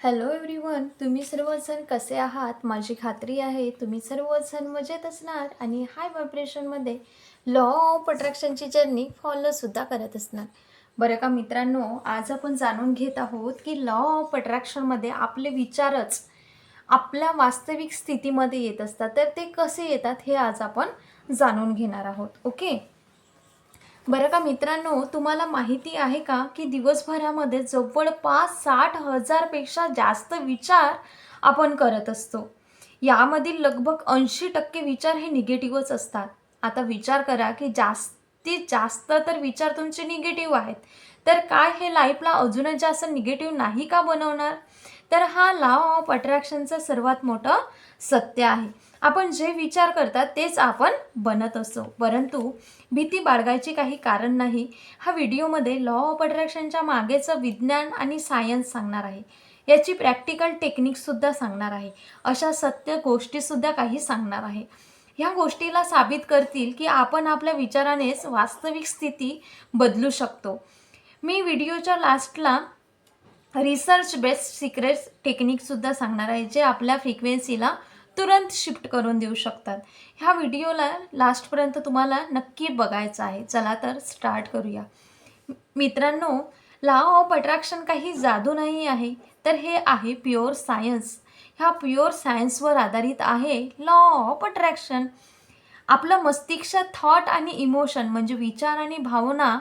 Hello everyone तुम्ही सर्वजण कसे आहात? माझी खात्री आहे तुम्ही सर्वजण मजेत असणार आणि हाय व्हायब्रेशनमध्ये लॉ ऑफ अट्रॅक्शनची जर्नी फॉलोसुद्धा करत असणार. बरं का मित्रांनो आज आपण जाणून घेत आहोत की लॉ ऑफ अट्रॅक्शनमध्ये आपले विचारच आपल्या वास्तविक स्थितीमध्ये येत असतात. तर ते कसे येतात हे आज आपण जाणून घेणार आहोत. ओके बरं का मित्रांनो तुम्हाला माहिती आहे का की दिवसभरामध्ये जवळपास साठ हजारपेक्षा जास्त विचार आपण करत असतो. यामधील लगभग ऐंशी टक्के विचार हे निगेटिव्हच असतात. आता विचार करा की जास्तीत जास्त तर विचार तुमचे निगेटिव्ह आहेत. तर काय हे लाईफला अजूनच जास्त निगेटिव्ह नाही का बनवणार? तर हा लॉ ऑफ अट्रॅक्शनचं सर्वात मोठं सत्य आहे. आपण जे विचार करतात तेच आपण बनत असतो परंतु भीती बाळगायची काही कारण नाही. हा व्हिडिओमध्ये लॉ ऑफ अट्रॅक्शनच्या मागेचं विज्ञान आणि सायन्स सांगणार आहे. याची प्रॅक्टिकल टेक्निकसुद्धा सांगणार आहे. अशा सत्य गोष्टीसुद्धा काही सांगणार आहे. ह्या गोष्टीला साबित करतील की आपण आपल्या विचारानेच वास्तविक स्थिती बदलू शकतो. मी व्हिडिओच्या लास्टला रिसर्च बेस्ड सिक्रेट्स टेक्निकसुद्धा सांगणार आहे जे आपल्या फ्रिक्वेन्सीला तुरंत शिफ्ट करून देऊ शकतात. ह्या व्हिडिओला लास्टपर्यंत तुम्हाला नक्की बघायचं आहे. चला तर स्टार्ट करूया. मित्रांनो लॉ ऑफ अट्रॅक्शन काही जादू नाही आहे. तर हे आहे प्युअर सायन्स ह्या प्युअर सायन्सवर आधारित आहे लॉ ऑफ अट्रॅक्शन आपलं मस्तिष्क थॉट आणि इमोशन म्हणजे विचार आणि भावना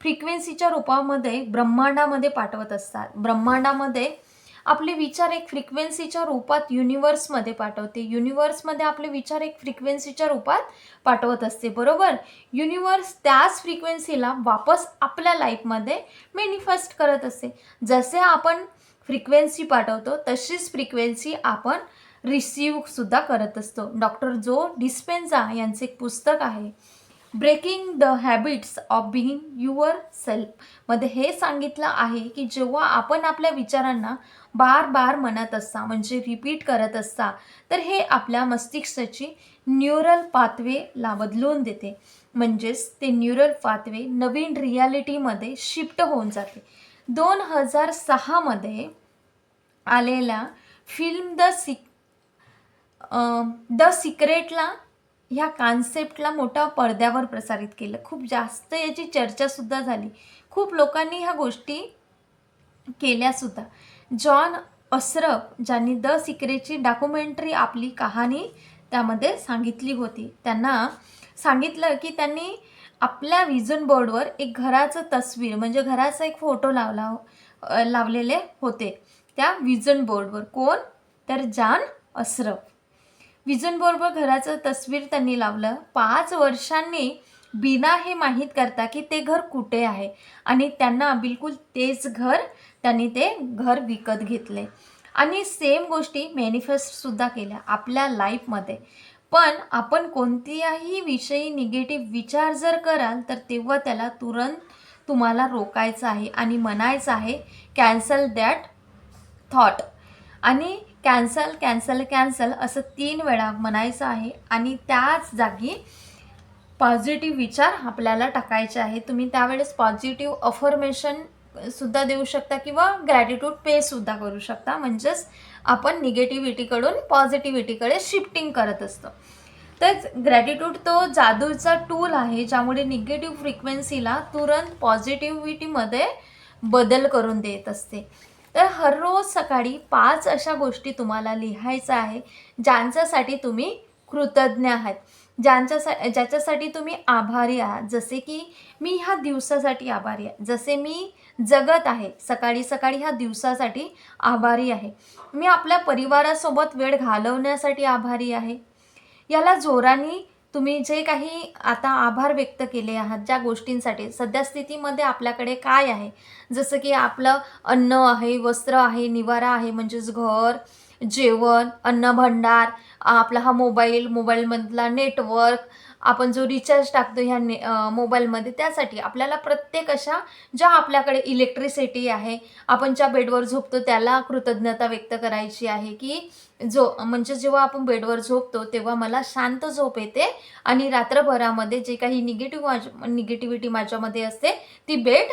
फ्रिक्वेन्सीच्या रूपामध्ये ब्रह्मांडामध्ये पाठवत असतात. ब्रह्मांडामध्ये आपले विचार एक फ्रिक्वेन्सीच्या रूपात युनिवर्समध्ये पाठवते. युनिवर्समध्ये आपले विचार एक फ्रिक्वेन्सीच्या रूपात पाठवत असते. बरोबर? युनिवर्स त्याच फ्रिक्वेन्सीला वापस आपल्या लाईफमध्ये मॅनिफेस्ट करत असते. जसे आपण फ्रिक्वेन्सी पाठवतो तशीच फ्रिक्वेन्सी आपण रिसीवसुद्धा करत असतो. डॉक्टर जो डिस्पेन्झा यांचे एक पुस्तक आहे. Breaking the habits of being your सेल्फमध्ये हे सांगितलं आहे की जेव्हा आपण आपल्या विचारांना बार बार म्हणत असता म्हणजे रिपीट करत असता तर हे आपल्या मस्तिष्काची न्यूरल पाथवेला बदलून देते. म्हणजेच ते न्यूरल पाथवे नवीन रियालिटीमध्ये शिफ्ट होऊन जाते. दोन हजार सहामध्ये आलेल्या फिल्म द सिक द सिक्रेटला ह्या कॉन्सेप्टला मोठा पडद्यावर प्रसारित केलं. खूप जास्त याची चर्चासुद्धा झाली. खूप लोकांनी ह्या गोष्टी केल्यासुद्धा. जॉन असरफ ज्यांनी द सिक्रेटची डॉक्युमेंटरी आपली कहाणी त्यामध्ये सांगितली होती. त्यांना सांगितलं की त्यांनी आपल्या विजन बोर्डवर एक घराचं तस्वीर म्हणजे घराचा एक फोटो लावला लावलेले होते त्या विजन बोर्डवर. कोण? तर जान असरफ विजन बोर्डवर घराचं तस्वीर त्यांनी लावलं. पाच वर्षांनी बिना हे माहीत करता की ते घर कुठे आहे. आणि त्यांना बिलकुल तेच घर त्यांनी ते घर विकत घेतले. आणि सेम गोष्टी मॅनिफेस्टसुद्धा केल्या आपल्या लाईफमध्ये पण आपण कोणत्याही विषयी निगेटिव्ह विचार जर कराल तर तेव्हा त्याला तुरंत तुम्हाला रोकायचं आहे आणि म्हणायचं आहे कॅन्सल दॅट थॉट आणि कॅन्सल कॅन्सल कॅन्सल असं तीन वेळा म्हणायचं आहे. आणि त्याच जागी पॉझिटिव्ह विचार आपल्याला टाकायचे आहे तुम्ही त्यावेळेस पॉझिटिव्ह अफर्मेशन सुद्धा देऊ शकता किंवा ग्रॅटिट्यूड पे सुद्धा करू शकता. म्हणजेच आपण निगेटिव्हिटीकडून पॉझिटिव्हिटीकडे शिफ्टिंग करत असतो. तर ग्रॅटिट्यूड तो जादूचा टूल आहे ज्यामुळे निगेटिव्ह फ्रिक्वेन्सीला तुरंत पॉझिटिव्हिटीमध्ये बदल करून देत असते. तर हर रोज सकाळी पाच अशा गोष्टी तुम्हाला लिहायचं आहे ज्यांच्यासाठी तुम्ही कृतज्ञ आहात. ज्यांच्यासा ज्याच्यासाठी तुम्ही आभारी आहात. जसे की मी ह्या दिवसासाठी आभारी आहे. जसे मी जगत आहे सकाळी सकाळी ह्या दिवसासाठी आभारी आहे. मी आपल्या परिवारासोबत वेळ घालवण्यासाठी आभारी आहे. याला जोराने तुम्ही जे काही आता आभार व्यक्त केले आहात ज्या गोष्टींसाठी सध्या स्थितीमध्ये आपल्याकडे काय आहे? जसं की आपलं अन्न आहे वस्त्र आहे निवारा आहे म्हणजेच घर जेवण अन्न भंडार आपला हा मोबाईल मोबाईलमधला नेटवर्क आपण जो रिचार्ज टाकतो ह्या ने मोबाईलमध्ये त्यासाठी आपल्याला प्रत्येक अशा ज्या आपल्याकडे इलेक्ट्रिसिटी आहे आपण ज्या बेडवर झोपतो त्याला कृतज्ञता व्यक्त करायची आहे की जो म्हणजे जेव्हा आपण बेडवर झोपतो तेव्हा मला शांत झोप येते आणि रात्रभरामध्ये जे काही निगेटिव्ह निगेटिव्हिटी माझ्यामध्ये असते ती बेड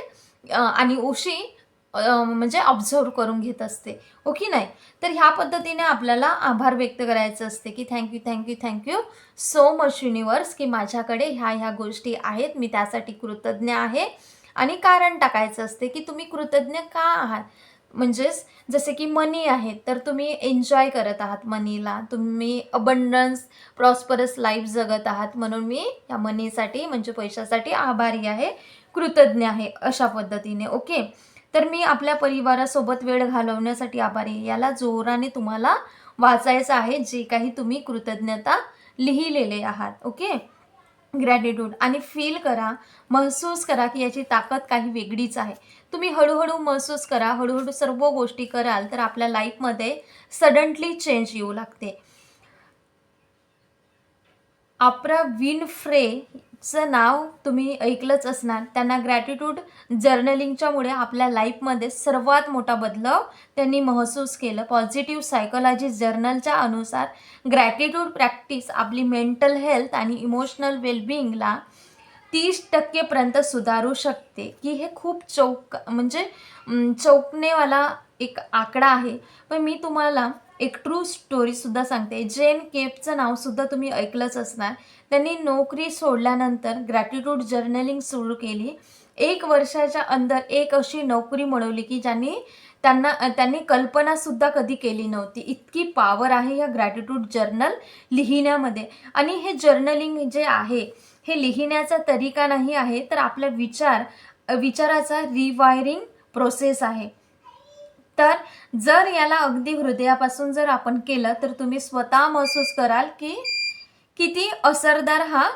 आणि उशी म्हणजे ऑब्झर्व करून घेत असते. हो ओके नाही? तर ह्या पद्धतीने आपल्याला आभार व्यक्त करायचं असते की thank you thank you thank you so much universe की माझ्याकडे ह्या ह्या गोष्टी आहेत. मी त्यासाठी कृतज्ञ आहे. आणि कारण टाकायचं असते की तुम्ही कृतज्ञ का आहात? म्हणजेच जसे की मनी आहे तर तुम्ही एन्जॉय करत आहात मनीला तुम्ही अबंडन्स प्रॉस्परस लाईफ जगत आहात म्हणून मी या मनीसाठी म्हणजे पैशासाठी आभारी आहे कृतज्ञ आहे अशा पद्धतीने. ओके तर मी आपल्या परिवारासोबत वेळ घालवण्यासाठी आभारी आहे. याला जोराने तुम्हाला वाचायचं आहे. जे काही तुम्ही कृतज्ञता लिहिलेले आहात. ओके? ग्रॅटिट्यूड आणि फील करा. महसूस करा की याची ताकद काही वेगळीच आहे. तुम्ही हळूहळू महसूस करा. हळूहळू सर्व गोष्टी कराल तर आपल्या लाईफमध्ये सडनली चेंज येऊ लागते. आपरा विनफ्रेचं नाव तुम्ही ऐकलंच असणार. त्यांना ग्रॅटिट्यूड जर्नलिंगच्यामुळे आपल्या लाईफमध्ये सर्वात मोठा बदलाव त्यांनी महसूस केलं. पॉझिटिव्ह सायकोलॉजी जर्नलच्या अनुसार ग्रॅटिट्यूड प्रॅक्टिस आपली मेंटल हेल्थ आणि इमोशनल वेलबिईंगला तीस टक्केपर्यंत सुधारू शकते. की हे खूप चौक म्हणजे चौकनेवाला एक आकडा आहे. पण मी तुम्हाला एक ट्रू स्टोरीसुद्धा सांगते. जेन केपचं नावसुद्धा तुम्ही ऐकलंच असणार. त्यांनी नोकरी सोडल्यानंतर ग्रॅटिट्यूड जर्नलिंग सुरू केली. एक वर्षाच्या अंदर एक अशी नोकरी मिळवली की ज्यांनी त्यांना त्यांनी कल्पनासुद्धा कधी केली नव्हती. इतकी पॉवर आहे ह्या ग्रॅटिट्यूड जर्नल लिहिण्यामध्ये. आणि हे जर्नलिंग जे आहे हे लिहिण्याचा तरीका नाही आहे तर आपला विचार विचाराचा रिवायरिंग प्रोसेस आहे. तर जर याला अगदी हृदयापासून जर आपण केलं तर तुम्ही स्वतः महसूस कराल की किती असरदार हा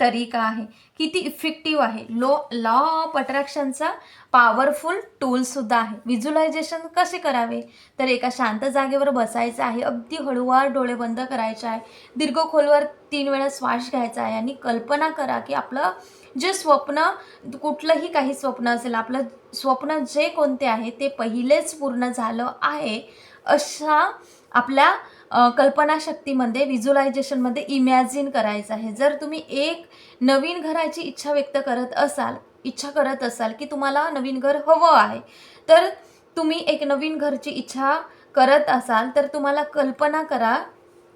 तरीका आहे. किती इफेक्टिव्ह आहे. लो लॉ ऑफ अट्रॅक्शनचा पॉवरफुल टूलसुद्धा आहे. व्हिज्युलायझेशन कसे करावे? तर एका शांत जागेवर बसायचं आहे. अगदी हळूवार डोळे बंद करायचे आहे. दीर्घ खोलवर तीन वेळा श्वास घ्यायचा आहे आणि कल्पना करा की आपलं जे स्वप्न कुठलंही काही स्वप्न असेल आपलं स्वप्न जे कोणते आहे ते पहिलेच पूर्ण झालं आहे अशा आपल्या कल्पनाशक्तीमध्ये व्हिज्युलायझेशनमध्ये इमॅजिन करायचं आहे. जर तुम्ही एक नवीन घराची इच्छा व्यक्त करत असाल इच्छा करत असाल की तुम्हाला नवीन घर हवं आहे तर तुम्ही एक नवीन घरची इच्छा करत असाल तर तुम्हाला कल्पना करा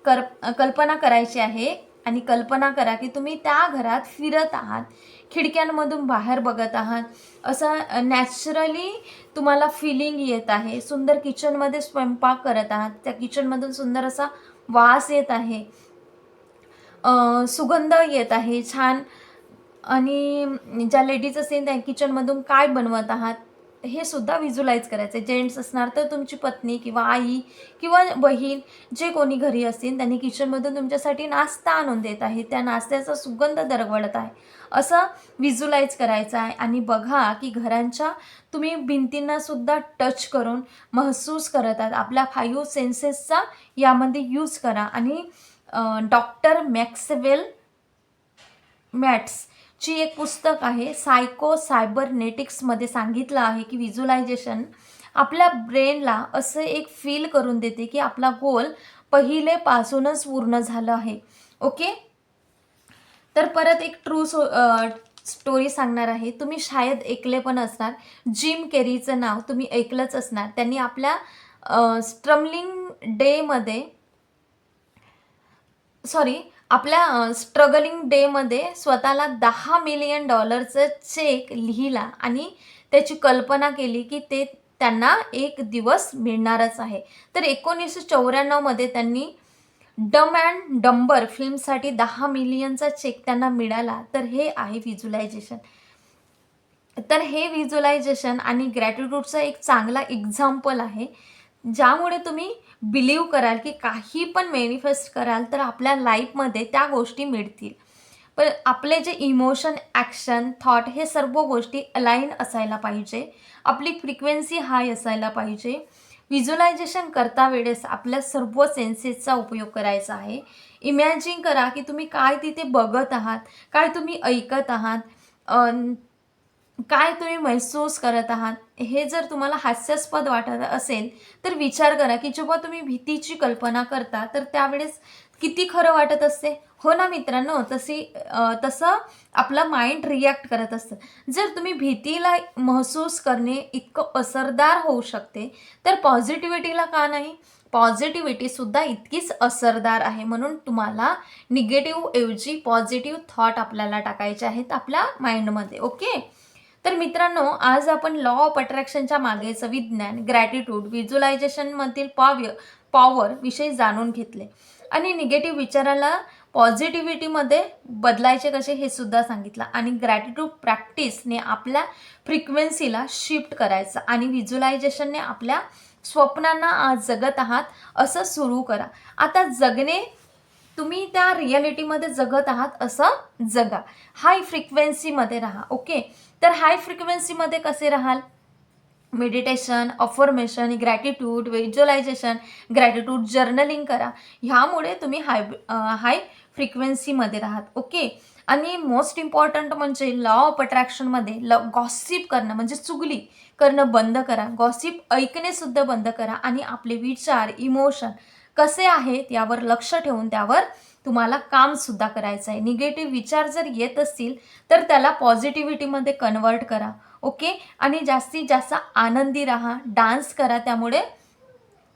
कर कल्पना करायची आहे आणि कल्पना करा की तुम्ही त्या घरात फिरत आहात खिडक्यांमधून बाहेर बघत आहात. असं नॅचरली तुम्हाला फिलिंग येत आहे. सुंदर किचनमध्ये स्वयंपाक करत आहात. त्या किचनमधून सुंदर असा वास येत आहे. सुगंध येत आहे. छान. आणि ज्या लेडीज असेल त्या किचनमधून काय बनवत आहात? हे सुद्धा व्हिज्युलाइज करायचं आहे जेंट्स असणार तर तुमची पत्नी किंवा आई किंवा बहीण जे कोणी घरी असतील त्यांनी किचनमधून तुमच्यासाठी नाश्ता आणून देत आहे. त्या नाश्त्याचा सुगंध दरवळत आहे. असं व्हिज्युलाइज करायचं आहे आणि बघा की घरांच्या तुम्ही भिंतींना सुद्धा टच करून महसूस करत आहात. आपल्या फाईव्ह सेन्सेसचा यामध्ये यूज करा. आणि डॉक्टर मॅक्सवेल मॅट्स ची एक पुस्तक आहे सायको सायबरनेटिक्समध्ये सांगितलं आहे की व्हिज्युलायझेशन आपल्या ब्रेनला असं एक फील करून देते की आपला गोल पहिलेपासूनच पूर्ण झालं आहे. ओके तर परत एक ट्रू सो स्टोरी सांगणार आहे. तुम्ही शायद ऐकले पण असणार. जिम केरीचं नाव तुम्ही ऐकलंच असणार. त्यांनी आपल्या स्ट्रमलिंग डेमध्ये सॉरी आपल्या स्ट्रगलिंग डेमध्ये स्वतःला दहा मिलियन डॉलरचं चेक लिहिला आणि त्याची कल्पना केली की ते त्यांना एक दिवस मिळणारच आहे. तर एकोणीसशे चौऱ्याण्णवमध्ये त्यांनी डम अँड डंबर फिल्मसाठी दहा मिलियनचा चेक त्यांना मिळाला. तर हे आहे व्हिज्युलायझेशन तर हे व्हिज्युलायझेशन आणि ग्रॅटिट्यूडचं एक चांगला एक्झाम्पल आहे ज्यामुळे तुम्ही बिलीव कराल की काही पण मॅनिफेस्ट कराल तर आपल्या लाईफमध्ये त्या गोष्टी मिळतील. पण आपले जे इमोशन ॲक्शन थॉट हे सर्व गोष्टी अलाईन असायला पाहिजे. आपली फ्रिक्वेन्सी हाय असायला पाहिजे. व्हिज्युलायझेशन करता वेळेस आपल्या सर्व सेन्सेसचा उपयोग करायचा आहे. इमॅजिन करा की तुम्ही काय तिथे बघत आहात काय तुम्ही ऐकत आहात. काय तुम्ही महसूस करत आहात? हे जर तुम्हाला हास्यास्पद वाटत असेल तर विचार करा की जेव्हा तुम्ही भीतीची कल्पना करता तर त्यावेळेस किती खरं वाटत असते? हो ना मित्रांनो तशी तसं आपला माइंड रिॲक्ट करत असतं. जर तुम्ही भीतीला महसूस करणे इतकं असरदार होऊ शकते तर पॉझिटिव्हिटीला का नाही? पॉझिटिव्हिटीसुद्धा इतकीच असरदार आहे. म्हणून तुम्हाला निगेटिव्ह ऐवजी पॉझिटिव्ह थॉट आपल्याला टाकायचे आहेत आपल्या माइंडमध्ये ओके? तर मित्रांनो आज आपण लॉ ऑफ अट्रॅक्शनच्या मागेचं विज्ञान ग्रॅटिट्यूड व्हिज्युलायझेशनमधील पाव्य पॉवर विषयी जाणून घेतले. आणि निगेटिव्ह विचाराला पॉझिटिव्हिटीमध्ये बदलायचे कसे हे सुद्धा सांगितलं. आणि ग्रॅटिट्यूड प्रॅक्टिसने आपल्या फ्रिक्वेन्सीला शिफ्ट करायचं आणि व्हिज्युलायझेशनने आपल्या स्वप्नांना आज जगत आहात असं सुरू करा. आता जगणे तुम्ही त्या रियालिटीमध्ये जगत आहात असं जगा. हाय फ्रिक्वेन्सीमध्ये राहा ओके तर हाय फ्रिक्वेन्सीमध्ये कसे राहाल? Meditation affirmation gratitude visualisation gratitude journaling करा. ह्यामुळे तुम्ही हाय हाय फ्रिक्वेन्सीमध्ये राहात ओके आणि मोस्ट इम्पॉर्टंट म्हणजे लॉ ऑफ अट्रॅक्शनमध्ये ल गॉसिप करणं म्हणजे चुगली करणं बंद करा. गॉसिप ऐकणेसुद्धा बंद करा. आणि आपले विचार इमोशन कसे आहेत यावर लक्ष ठेवून त्यावर तुम्हाला कामसुद्धा करायचं आहे निगेटिव्ह विचार जर येत असतील तर त्याला पॉझिटिव्हिटीमध्ये कन्वर्ट करा. ओके आणि जास्तीत जास्त आनंदी राहा. डान्स करा. त्यामुळे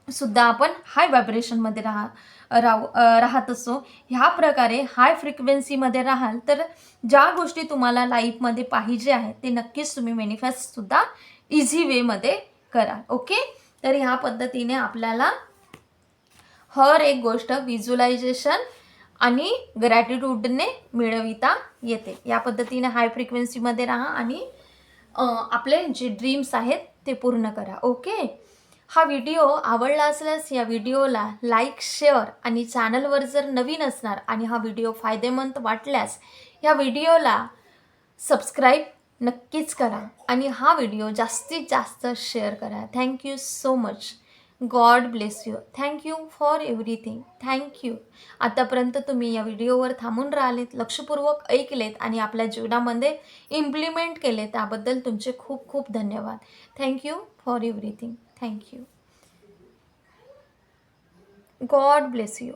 सुद्धा आपण हाय व्हायब्रेशनमध्ये राहा राहू राहत असो. ह्या प्रकारे हाय फ्रिक्वेन्सीमध्ये राहाल तर ज्या गोष्टी तुम्हाला लाईफमध्ये पाहिजे आहेत ते नक्कीच तुम्ही मॅनिफेस्टसुद्धा इझी वेमध्ये करा ओके तर ह्या पद्धतीने आपल्याला हर एक गोष्ट व्हिज्युलायझेशन आणि ग्रॅटिट्यूडने मिळविता येते. या पद्धतीने हाय फ्रिक्वेन्सीमध्ये राहा आणि आपले जे ड्रीम्स आहेत ते पूर्ण करा. ओके हा व्हिडिओ आवडला असल्यास या व्हिडिओला लाईक शेअर आणि चॅनलवर जर नवीन असणार आणि हा व्हिडिओ फायदेमंद वाटल्यास या व्हिडिओला सबस्क्राईब नक्कीच करा आणि हा व्हिडिओ जास्तीत जास्त शेअर करा. Thank you so much God bless you. Thank you for everything thank you आतापर्यंत तुम्ही या व्हिडिओवर थांबून राहिलेत लक्षपूर्वक ऐकलेत आणि आपल्या जीवनामध्ये इम्प्लिमेंट केले त्याबद्दल तुमचे खूप खूप धन्यवाद. Thank you for everything thank you God bless you.